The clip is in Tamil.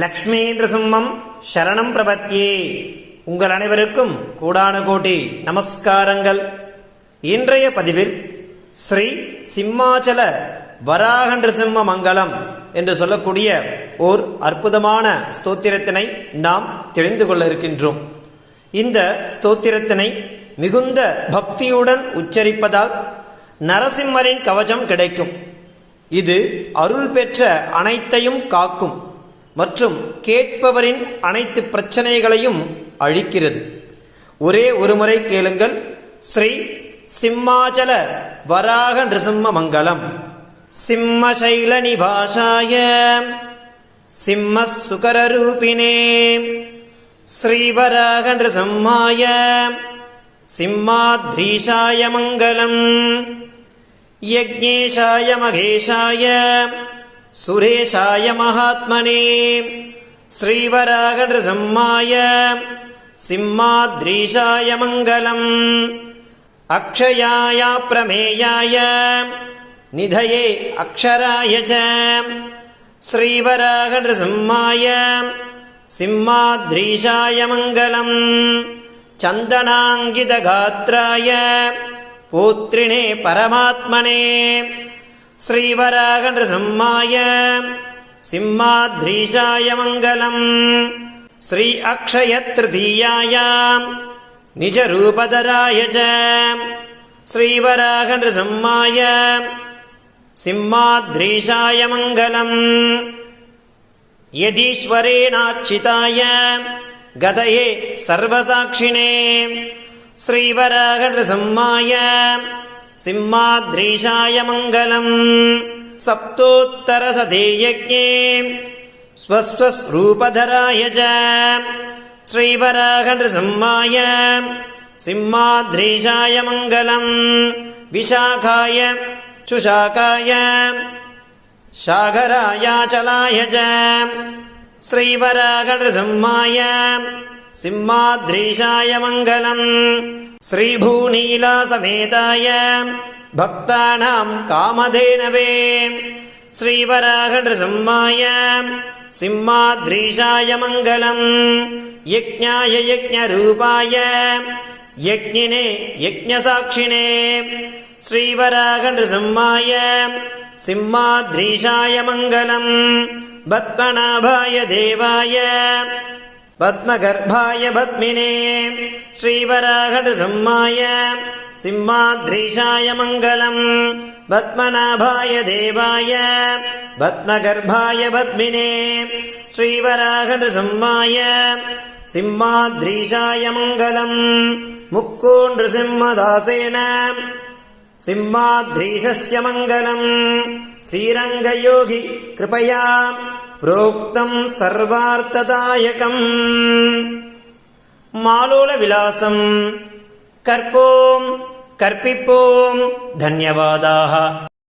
லக்ஷ்மி சிம்மம் சரணம் பிரபத்தியே உங்கள் அனைவருக்கும் கூடான கோட்டி நமஸ்காரங்கள். இன்றைய பதிவில் ஸ்ரீ சிம்மாச்சல வராக நிருசிம்ம மங்கலம் என்று சொல்லக்கூடிய ஓர் அற்புதமான ஸ்தோத்திரத்தினை நாம் தெரிந்து கொள்ள இருக்கின்றோம். இந்த ஸ்தோத்திரத்தினை மிகுந்த பக்தியுடன் உச்சரிப்பதால் நரசிம்மரின் கவச்சம் கிடைக்கும். இது அருள் பெற்ற அனைத்தையும் காக்கும். மற்றும் கேட்பவரின் அனைத்து பிரச்சனைகளையும் அழிக்கிறது. ஒரே ஒரு முறை கேளுங்கள். ஸ்ரீ சிம்மாச்சல வராக நிருசிம்ம மங்களம். சிம்மசைல நிபாஷாய. சிம்ம சுகரூபிணே ஸ்ரீவராக நிருசிம்மாய. சிம்மாத்ரீஷாய மங்களம். யஜ்ஞேஷாய மகேஷாய. सुरेशाय महात्मने श्रीवरागनृसम्माय सिंहाद्रीशाय मङ्गलम् अक्षयाय प्रमेयाय निधये अक्षराय च श्रीवरागनृसम्माय सिंहाद्रीशाय मङ्गलम् चन्दनाङ्गितगात्राय पूत्रिणे परमात्मने श्रीवरागनृसम्माय सिंहाद्रीशाय मङ्गलम् श्री अक्षयतृतीयाय निजरूपधराय च श्रीवरागनृसम्माय सिंहाद्रीशाय मङ्गलम् यदीश्वरेणार्चिताय गतये सर्वसाक्षिणे श्रीवरागनृसम्माय सिंहाद्रीशाय मङ्गलम् सप्तोत्तरसते यज्ञे स्वस्वस्रूपधराय च श्रीवरागनृसम्माय सिंहाद्रीशाय मङ्गलम् विशाखाय चुशाकाय शागरायाचलाय च श्रीवरागनृसम्माय सिंहाद्रीशाय मङ्गलम् श्रीभूनीलासमेताय भक्तानां कामधेनवे श्रीवरागनृसम्माय सिंहाद्रीशाय मङ्गलम् यज्ञाय यज्ञरूपाय यज्ञिने यज्ञसाक्षिणे श्रीवरागनृसम्माय सिंहाद्रीशाय मङ्गलम् पद्मनाभाय देवाय பத்மகர்பாய பத்மினே. ஸ்ரீவராகடசிம்மாய சிம்மாத்ரீஷாய மங்களம். பத்மநாபாய தேவாய பத்மகர்பாய பத்மினே. ஸ்ரீவராகடசிம்மாய சிம்மாத்ரீஷாய மங்களம். முக்கோன்று சிம்மதாசேன சிம்மாத்ரீஷஸ்ய மங்களம். ஸ்ரீரங்கயோகி கிருபயா. प्रोक्तम् सर्वार्थदायकम् मालोलविलासम् कर्पोम् कर्पिपोम् धन्यवादाः